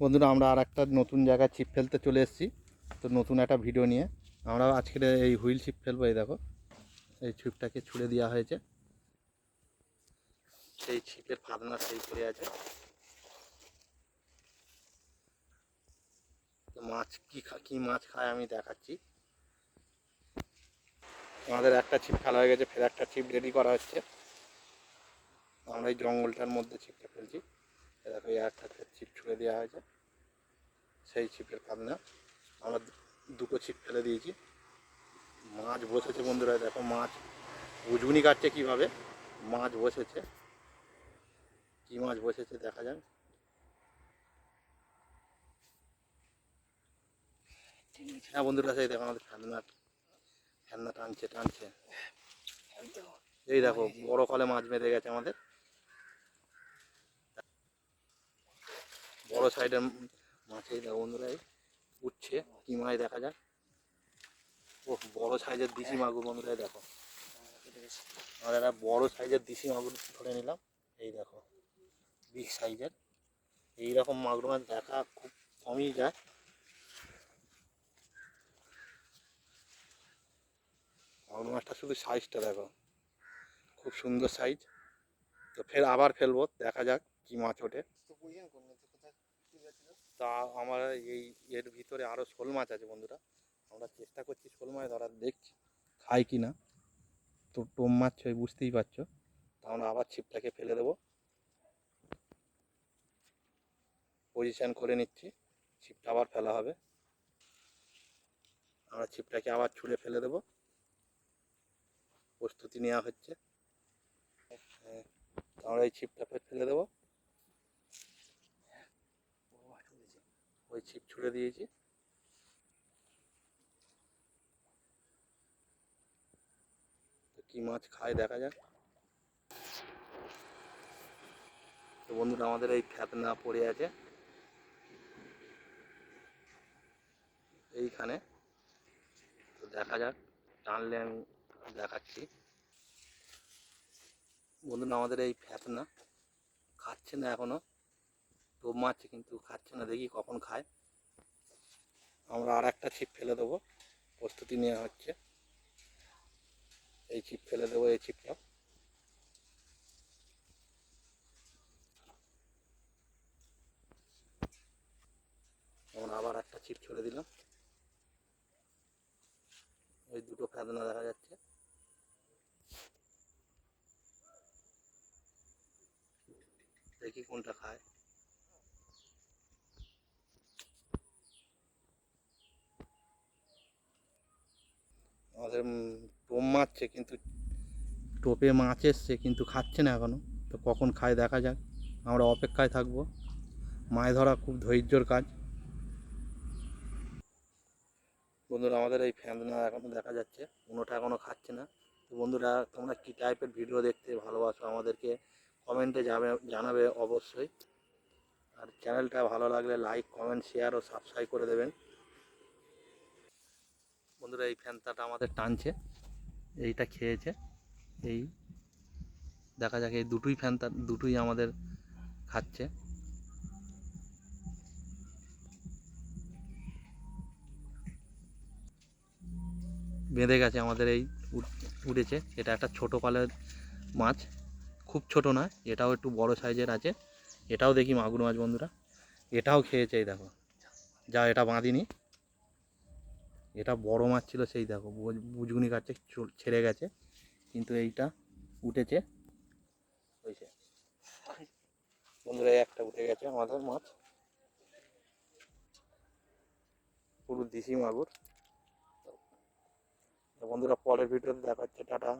বন্ধুরা, আমরা আর একটা নতুন জায়গায় ছিপ ফেলতে চলে এসেছি। তো নতুন একটা ভিডিও নিয়ে। আমরা আজকের এই হুইল ছিপ ফেলব, এই দেখো। এই ছিপটাকে ছুড়ে দেওয়া হয়েছে। সেই ছিপের ফাদনা সেই পড়ে আছে। তো মাছ কি খা- কি মাছ খায় আমি দেখাচ্ছি। আমাদের একটা ছিপ ফেলা হয়ে গেছে, ফের একটা ছিপ রেডি করা হচ্ছে। আমরা এই জঙ্গলটার মধ্যে ছিপটা ফেলছি। দেখো এই একটা ছিপ ছুড়ে দেওয়া হয়েছে। সেই ছিপের ফাদনা আমরা দুটো ছিপ ফেলে দিয়েছি। মাছ বসেছে বন্ধুরা, দেখো মাছ। উজুনি কাটছে কীভাবে? মাছ বসেছে। কী মাছ বসেছে দেখা যাক। হ্যাঁ বন্ধুরা, সেই দেখো আমাদের ফ্যান্না ফ্যান্না টানছে টানছে। এই দেখো, বড় কলে মাছ বেঁধে গেছে আমাদের। বড় সাইডের মাছ বন্ধুরা উঠছে, কি মাছ দেখা যাক। ও বড় সাইজের দিশি মাগুর বন্ধুরা দেখো। আমরা একটা বড় সাইজের দিশি মাগুর ধরে নিলাম, এই দেখো বিগ সাইজের এইরকম মাগুর মাছ দেখা খুব কমই যায়। মাগুর মাছটা শুধু সাইজটা দেখো, খুব সুন্দর সাইজ তো ফের আবার ফেলব, দেখা যাক কি মাছ ওঠে। তা আমার এই এর ভিতরে আরও শোল মাছ আছে বন্ধুরা। আমরা চেষ্টা করছি শোল মাছ ধরার দেখছি খাই কি না তো টোম মাছ ছয় বুঝতেই পারছ। তা আমরা আবার ছিপটাকে ফেলে দেবো। পজিশন করে নিচ্ছি। ছিপটা আবার ফেলা হবে। আমরা ছিপটাকে আবার ছুঁড়ে ফেলে দেবো। প্রস্তুতি নেওয়া হচ্ছে। হ্যাঁ, আমরা এই ছিপটা ফেলে দেবো। ওই ছিপ ছুঁড়ে দিয়েছি। কি মাছ খায় দেখা যাক। তো বন্ধুরা, আমাদের এই ফ্যাতনা পড়ে আছে। এইখানে। তো দেখা যাক, টানলে আমি দেখাচ্ছি। বন্ধুরা, আমাদের এই ফ্যাতনা খাচ্ছে না এখনও। টোপ মাছ কিন্তু খাচ্ছে না, দেখি কখন খায়। আমরা আর একটা ছিপ ফেলে দেবো, প্রস্তুতি নেওয়া হচ্ছে। এই ছিপ ফেলে দেবো, এই ছিপটা। আমরা আবার একটা ছিপ ছড়ে দিলাম। ওই দুটো ফেদনা দেখা যাচ্ছে। দেখি কোনটা খায়। আমাদের টোপ মারছে কিন্তু, টোপে মাছ এসছে কিন্তু খাচ্ছে না এখনও। তো কখন খায় দেখা যাক, আমরা অপেক্ষায় থাকব। মাছ ধরা খুব ধৈর্যর কাজ। বন্ধুরা, আমাদের এই ফ্যাননা এখনও দেখা যাচ্ছে কোনোটা এখনও খাচ্ছে না। তো বন্ধুরা, তোমরা কী টাইপের ভিডিও দেখতে ভালোবাসো আমাদেরকে কমেন্টে যাবে জানাবে অবশ্যই। আর চ্যানেলটা ভালো লাগলে লাইক কমেন্ট শেয়ার ও সাবস্ক্রাইব করে দেবেন। বন্ধুরা, এই ফ্যানটাটা আমাদের টানছে। এইটা খেয়েছে। এই দেখা যাক, এই দুটোই ফ্যানটা, দুটোই আমাদের খাচ্ছে। বেঁধে গেছে আমাদের এই উঠ- উঠেছে এটা একটা ছোটো কালের মাছ। খুব ছোট নয় এটাও একটু বড় সাইজের আছে। এটাও দেখি মাগুর মাছ বন্ধুরা। এটাও খেয়েছে, এই দেখো। যা, এটা বাঁধিনি। এটা বড় মাছ ছিল সেই দেখো বুজ- বুজগুনি কাছে ছেড়ে গেছে, কিন্তু এইটা উঠেছে। হয়েছে। বন্ধুরা একটা উঠে গেছে আমাদের মাছ। পুরো দেশি মাগুর। বন্ধুরা, পরের ভিডিওতে দেখা হচ্ছে, টাটা।